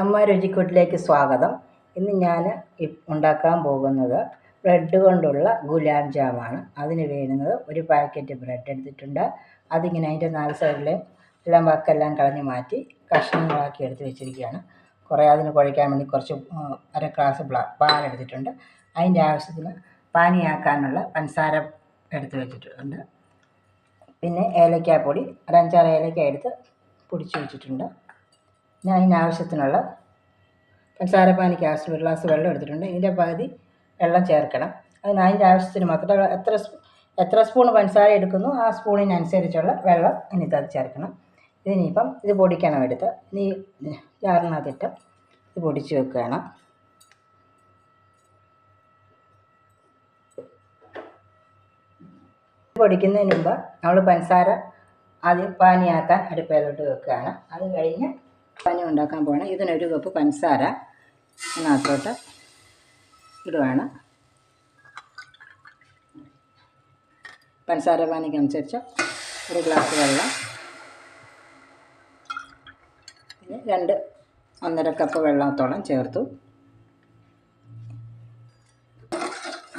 അമ്മ രുചിക്കൂട്ടിലേക്ക് സ്വാഗതം. ഇന്ന് ഞാൻ ഉണ്ടാക്കാൻ പോകുന്നത് ബ്രെഡ് കൊണ്ടുള്ള ഗുലാബ് ജാമാണ്. അതിന് വേണ്ടുന്നത് ഒരു പാക്കറ്റ് ബ്രെഡ് എടുത്തിട്ടുണ്ട്. അതിങ്ങനെ അതിന്റെ നാല് സൈഡിലെ എല്ലാം വക്കെല്ലാം കളഞ്ഞ് മാറ്റി കഷ്ണങ്ങളാക്കി എടുത്ത് വെച്ചിരിക്കുകയാണ്. കുറേ അതിന് കുഴയ്ക്കാൻ വേണ്ടി കുറച്ച് അര ഗ്ലാസ് പാലെടുത്തിട്ടുണ്ട് അതിന്റെ ആവശ്യത്തിന് പാനിയാക്കാനുള്ള പഞ്ചസാര എടുത്ത് വെച്ചിട്ടുണ്ട്. പിന്നെ ഏലക്കാപ്പൊടി ഒരു അഞ്ചാറ് ഏലക്ക എടുത്ത് പൊടിച്ച് വെച്ചിട്ടുണ്ട്. ഞാൻ ഇതിനാവശ്യത്തിനുള്ള പഞ്ചസാര പാനിക്ക് ആവശ്യത്തിന് ഒരു ഗ്ലാസ് വെള്ളം എടുത്തിട്ടുണ്ട്. ഇതിന്റെ പകുതി വെള്ളം ചേർക്കണം. അതിന് അതിന്റെ ആവശ്യത്തിന് മാത്രം എത്ര എത്ര സ്പൂൺ പഞ്ചസാര എടുക്കുന്നു ആ സ്പൂണിനനുസരിച്ചുള്ള വെള്ളം ഇതിനകത്ത് ചേർക്കണം. ഇതിനിപ്പം ഇത് പൊടിക്കണം എടുത്ത്. ഇനി ജാറിനകത്തിട്ട് ഇത് പൊടിച്ച് വെക്കുകയാണ്. പൊടിക്കുന്നതിന് മുമ്പ് നമ്മൾ പഞ്ചസാര ആദ്യം പാനിയാക്കാൻ അടുപ്പയിലോട്ട് വെക്കുകയാണ്. അത് കഴിഞ്ഞ് പാനി ഉണ്ടാക്കാൻ പോകണം. ഇതിനൊരു കപ്പ് പഞ്ചസാര ഇതിനകത്തോട്ട് ഇടുവാണ്. പഞ്ചസാര പാനിക്കനുസരിച്ച് ഒരു ഗ്ലാസ് വെള്ളം. പിന്നെ രണ്ട് ഒന്നര കപ്പ് വെള്ളത്തോളം ചേർത്തു.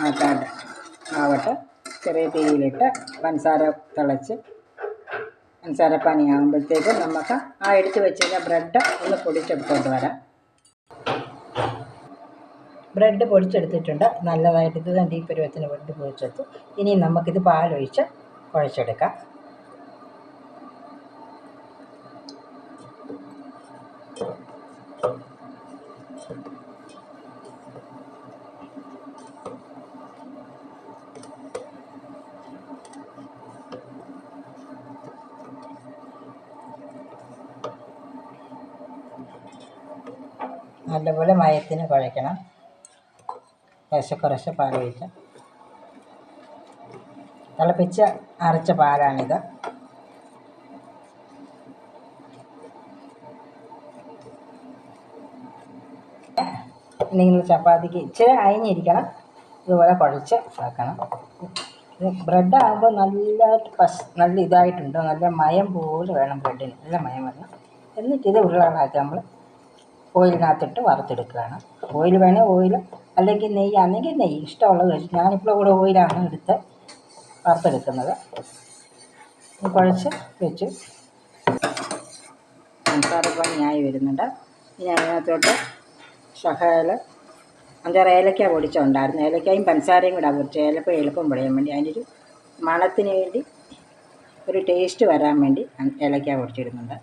ആട്ടാട്ട് ആവട്ടെ ചെറിയ തീയിലിട്ട് പഞ്ചസാര തിളച്ച് പഞ്ചസാര പാനിയാകുമ്പോഴത്തേക്കും നമുക്ക് ആ എടുത്ത് വെച്ചിരുന്ന ബ്രെഡ് ഒന്ന് പൊടിച്ചെടുത്തോണ്ട് വരാം ബ്രെഡ് പൊടിച്ചെടുത്തിട്ടുണ്ട്. നല്ലതായിട്ട് ഇത് തന്നെ ഈ പരുവത്തിന് ബ്രെഡ് പൊടിച്ചെടുത്തു. ഇനി നമുക്കിത് പാലൊഴിച്ച് കുഴച്ചെടുക്കാം. നല്ലപോലെ മയത്തിന് കുഴയ്ക്കണം. കുറേശ്ശെ കുറേശ്ശെ പാൽ ഒഴിക്കാം തിളപ്പിച്ച് അരച്ച പാലാണിത്. നിങ്ങൾ ചപ്പാത്തിക്ക് ഇച്ചിരി അയഞ്ഞിരിക്കണം ഇതുപോലെ കുഴച്ച് ഇതാക്കണം ബ്രെഡ് ആകുമ്പോൾ നല്ല പശ് നല്ല ഇതായിട്ടുണ്ട്. നല്ല മയം പോലെ വേണം ബ്രെഡിന്. നല്ല മയം വരണം. എന്നിട്ട് ഇത് ഉരുളകളാക്കി നമ്മൾ ഓയിലിനകത്തിട്ട് വറുത്തെടുക്കുകയാണ്. ഓയിൽ വേണേൽ ഓയിൽ അല്ലെങ്കിൽ നെയ്യാണെങ്കിൽ നെയ്യ് ഇഷ്ടമുള്ളത് ഞാനിപ്പോൾ ഇവിടെ ഓയിലാണ് എടുത്ത് വറുത്തെടുക്കുന്നത്. കുഴച്ച് വെച്ചു പണിയായി വരുന്നുണ്ട്. ഇനി അതിനകത്തോട്ട് ശകല അഞ്ചാറ് ഏലക്ക പൊടിച്ചുണ്ടായിരുന്നു. ഏലക്കായും പഞ്ചസാരയും കൂടെ പൊടിച്ച് ഏലപ്പം എളുപ്പം പൊടിയാൻ വേണ്ടി അതിന്റെ ഒരു മണത്തിന് വേണ്ടി ഒരു ടേസ്റ്റ് വരാൻ വേണ്ടി ഏലക്ക പൊടിച്ചിടുന്നുണ്ട്.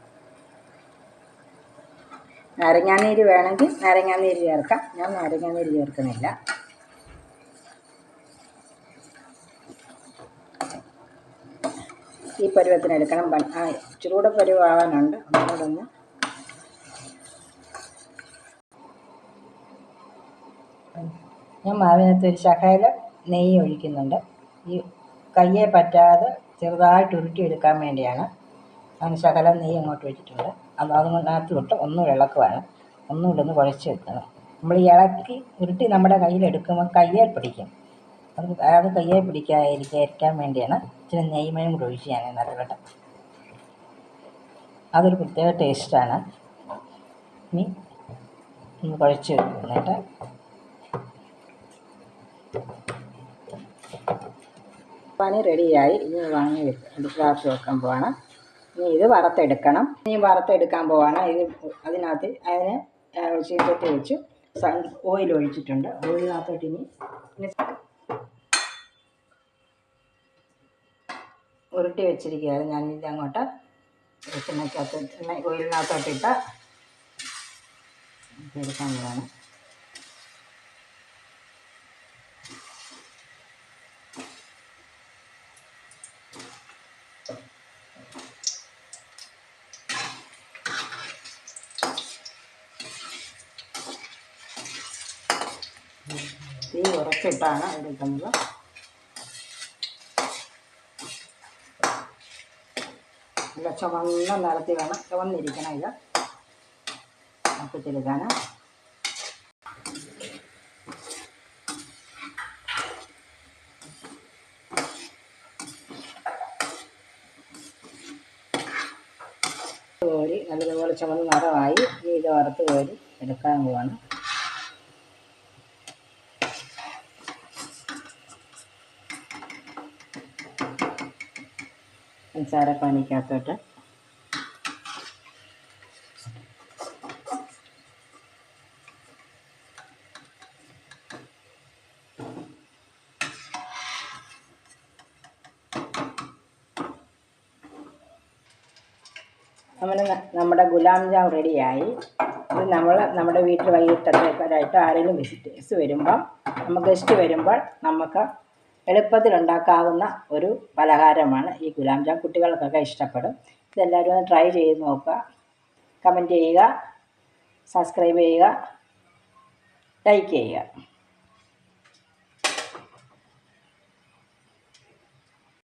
നാരങ്ങാനീര് വേണമെങ്കിൽ നാരങ്ങാനീര് ചേർക്കാം. ഞാൻ നാരങ്ങാനീര് ചേർക്കുന്നില്ല. ഈ പരുവത്തിന് എടുക്കണം. ആ കൂടെ പരുവാകാനുണ്ട് ഒന്നുകൂടെ ഞാൻ മാവിനകത്ത് ഒരു ശകല നെയ്യ് ഒഴിക്കുന്നുണ്ട്. ഈ കയ്യെ പറ്റാതെ ചെറുതായിട്ട് ഉരുട്ടിയെടുക്കാൻ വേണ്ടിയാണ്. ഞാൻ ശകലം നെയ്യ് അങ്ങോട്ട് ഒഴിച്ചിട്ടുണ്ട് അത് അതിനകത്ത് ഇട്ട് ഒന്നും ഇളക്കുവാണ്. ഒന്നും ഒന്ന് കുഴച്ച് വെക്കണം. നമ്മൾ ഇളക്കി ഉരുട്ടി നമ്മുടെ കയ്യിലെടുക്കുമ്പോൾ കയ്യെ പിടിക്കും. അത് അത് കയ്യെ പിടിക്കാതിരിക്കാൻ വേണ്ടിയാണ് ഇച്ചിരി നെയ്മയും കൂടെ ഒഴിച്ച് ഞാൻ നല്ലവണ്ണം അതൊരു പ്രത്യേക ടേസ്റ്റാണ് ഇനി ഒന്ന് കുഴച്ച് വെക്കുന്നിട്ട് പനി റെഡിയായി ഇനി വാങ്ങി ഗ്ലാസ് വെക്കാൻ പോവാണ്. ഇനി ഇത് വറുത്തെടുക്കണം. ഇനി വറുത്തെടുക്കാൻ പോവാണ്. ഇത് അതിനകത്ത് അതിന് ചീഞ്ചട്ടി വെച്ച്. സൺ ഓയിൽ ഒഴിച്ചിട്ടുണ്ട്. ഓയിലിനകത്തോട്ട് ഇനി ഉരുട്ടി വെച്ചിരിക്കുകയാണ്. ഞാൻ ഇത് അങ്ങോട്ട് വെളിച്ചെണ്ണയ്ക്കകത്ത് ഓയിലിനകത്തോട്ടിട്ട് എടുക്കാൻ പോവാണ്. ഉറച്ചിട്ടാണ് എടുക്കുന്നത് നല്ല ചുവന്ന നിറത്തിൽ വേണം ചുവന്നിരിക്കണം ഇത്. അപ്പച്ചെടുക്കാൻ കോരി നല്ലതുപോലെ ചുവന്ന നിറമായി ഇത് വറുത്ത് കോരി എടുക്കാൻ പോവാണ്. പഞ്ചസാര പാനിക്കകത്തോട്ട് നമ്മൾ നമ്മുടെ ഗുലാം ജാം റെഡിയായി. ഇത് നമ്മൾ നമ്മുടെ വീട്ടിൽ വൈകിട്ടത്തേക്കായിട്ട് ആരെങ്കിലും വിസിറ്റേഴ്സ് വരുമ്പോൾ നമുക്ക് ഗസ്റ്റ് വരുമ്പോൾ നമുക്ക് എളുപ്പത്തിൽ ഉണ്ടാക്കാവുന്ന ഒരു പലഹാരമാണ് ഈ ഗുലാം ജാം. കുട്ടികൾക്കൊക്കെ ഇഷ്ടപ്പെടും. ഇതെല്ലാവരും ഒന്ന് ട്രൈ ചെയ്ത് നോക്കുക. കമന്റ് ചെയ്യുക സബ്സ്ക്രൈബ് ചെയ്യുക ലൈക്ക് ചെയ്യുക.